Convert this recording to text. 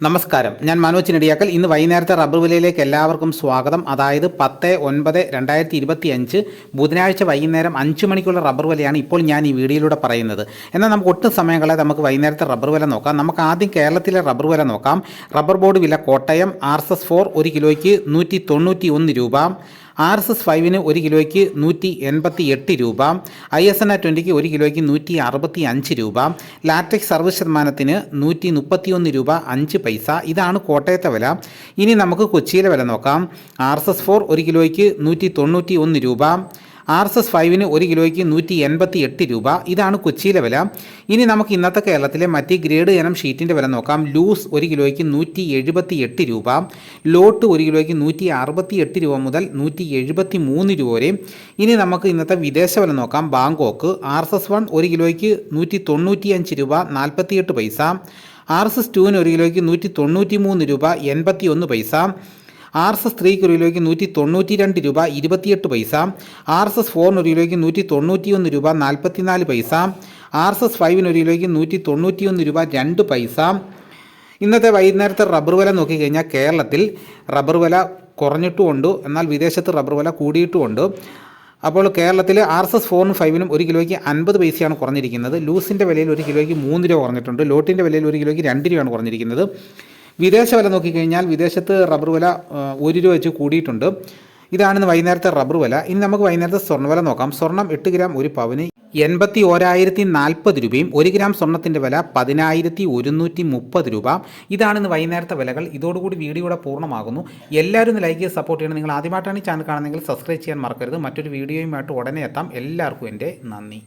നമസ്കാരം. ഞാൻ മനോജ് നെടിയാക്കൽ. ഇന്ന് വൈകുന്നേരത്തെ റബ്ബർ വിലയിലേക്ക് എല്ലാവർക്കും സ്വാഗതം. അതായത് പത്ത് ഒൻപത് രണ്ടായിരത്തി ഇരുപത്തി അഞ്ച് ബുധനാഴ്ച വൈകുന്നേരം അഞ്ച് മണിക്കുള്ള റബ്ബർ വിലയാണ് ഇപ്പോൾ ഞാൻ ഈ വീഡിയോയിലൂടെ പറയുന്നത്. എന്നാൽ നമുക്ക് ഒട്ടും സമയങ്ങളെ നമുക്ക് വൈകുന്നേരത്തെ റബ്ബർ വില നോക്കാം. നമുക്ക് ആദ്യം കേരളത്തിലെ റബ്ബർ വില നോക്കാം. റബ്ബർ ബോർഡ് വില Kottayam R S S four ഒരു കിലോയ്ക്ക് നൂറ്റി തൊണ്ണൂറ്റി ഒന്ന് രൂപ. ആർ എസ് എസ് ഫൈവിന് ഒരു കിലോയ്ക്ക് നൂറ്റി എൺപത്തി എട്ട് രൂപ ഐ എസ് എൻ ആർ ട്വന്റിക്ക് ഒരു കിലോയ്ക്ക് നൂറ്റി അറുപത്തി അഞ്ച് രൂപ ലാറ്റക് സർവീസ് ശതമാനത്തിന് നൂറ്റി മുപ്പത്തിയൊന്ന് രൂപ അഞ്ച് പൈസ. ഇതാണ് കോട്ടയത്തെ വില. ഇനി നമുക്ക് കൊച്ചിയിലെ വില നോക്കാം. ആർ എസ് എസ് ഫോർ ഒരു കിലോയ്ക്ക് നൂറ്റി തൊണ്ണൂറ്റി ഒന്ന് രൂപ ആർ എസ് എസ് ഫൈവിന് ഒരു കിലോയ്ക്ക് നൂറ്റി എൺപത്തി എട്ട് രൂപ. ഇതാണ് കൊച്ചിയിലെ വില. ഇനി നമുക്ക് ഇന്നത്തെ കേരളത്തിലെ മറ്റ് ഗ്രേഡ് ഇനം ഷീറ്റിന്റെ വില നോക്കാം. ലൂസ് ഒരു കിലോയ്ക്ക് നൂറ്റി എഴുപത്തി എട്ട് രൂപ. ലോട്ട് ഒരു കിലോയ്ക്ക് നൂറ്റി അറുപത്തി എട്ട് രൂപ മുതൽ നൂറ്റി എഴുപത്തി മൂന്ന് രൂപ വരെ. ഇനി നമുക്ക് ഇന്നത്തെ വിദേശ വില നോക്കാം. Bangkok R S S one ഒരു കിലോയ്ക്ക് നൂറ്റി തൊണ്ണൂറ്റി അഞ്ച് രൂപ നാൽപ്പത്തിയെട്ട് പൈസ. ആർ എസ് എസ് ടുവിന് ഒരു കിലോയ്ക്ക് നൂറ്റി തൊണ്ണൂറ്റി മൂന്ന് രൂപ എൺപത്തി ഒന്ന് പൈസ. ആർ എസ് എസ് ത്രീക്ക് ഒരു കിലോയ്ക്ക് നൂറ്റി തൊണ്ണൂറ്റി രണ്ട് രൂപ ഇരുപത്തിയെട്ട് പൈസ ആർ എസ് എസ് ഫോറിന് ഒരു കിലോയ്ക്ക് നൂറ്റി തൊണ്ണൂറ്റി ഒന്ന് രൂപ നാൽപ്പത്തിനാല് പൈസ ആർ എസ് എസ് ഫൈവിന് ഒരു കിലോയ്ക്ക് നൂറ്റി തൊണ്ണൂറ്റി ഒന്ന് രൂപ രണ്ട് പൈസ. ഇന്നത്തെ വൈകുന്നേരത്തെ റബ്ബർ വില നോക്കിക്കഴിഞ്ഞാൽ കേരളത്തിൽ റബ്ബർ വില കുറഞ്ഞിട്ടുമുണ്ട്. എന്നാൽ വിദേശത്ത് റബ്ബർ വില കൂടിയിട്ടുമുണ്ട്. അപ്പോൾ കേരളത്തിൽ ആർ എസ് എസ് ഫോറിനും ഫൈവിനും ഒരു കിലോയ്ക്ക് അൻപത് പൈസയാണ് കുറഞ്ഞിരിക്കുന്നത്. ലൂസിന്റെ വിലയിൽ ഒരു കിലോയ്ക്ക് മൂന്ന് രൂപ കുറഞ്ഞിട്ടുണ്ട്. ലോട്ടിന്റെ വിലയിൽ ഒരു കിലോയ്ക്ക് രണ്ട് രൂപയാണ് കുറഞ്ഞിരിക്കുന്നത്. വിദേശ വില നോക്കിക്കഴിഞ്ഞാൽ വിദേശത്ത് റബ്ബർ വില ഒരു രൂപ വെച്ച് കൂടിയിട്ടുണ്ട്. ഇതാണ് വൈകുന്നേരത്തെ റബ്ബർ വില. ഇനി നമുക്ക് വൈകുന്നേരത്തെ സ്വർണ വില നോക്കാം. സ്വർണം എട്ട് ഗ്രാം ഒരു പവന് എൺപത്തി ഓരായിരത്തി നാൽപ്പത് രൂപയും ഒരു ഗ്രാം സ്വർണത്തിന്റെ വില പതിനായിരത്തി ഒരുന്നൂറ്റി മുപ്പത് രൂപ. ഇതാണ് ഇന്ന് വൈകുന്നേരത്തെ വിലകൾ. ഇതോടുകൂടി വീഡിയോയുടെ പൂർണമാകുന്നു. എല്ലാവരും ഒന്ന് ലൈക്ക് ചെയ്ത് സപ്പോർട്ട് ചെയ്യണം. നിങ്ങൾ ആദ്യമായിട്ടാണ് ഈ ചാനൽ കാണുന്നതെങ്കിൽ സബ്സ്ക്രൈബ് ചെയ്യാൻ മറക്കരുത്. മറ്റൊരു വീഡിയോയുമായിട്ട് ഉടനെ എത്താം. എല്ലാവർക്കും എന്റെ നന്ദി.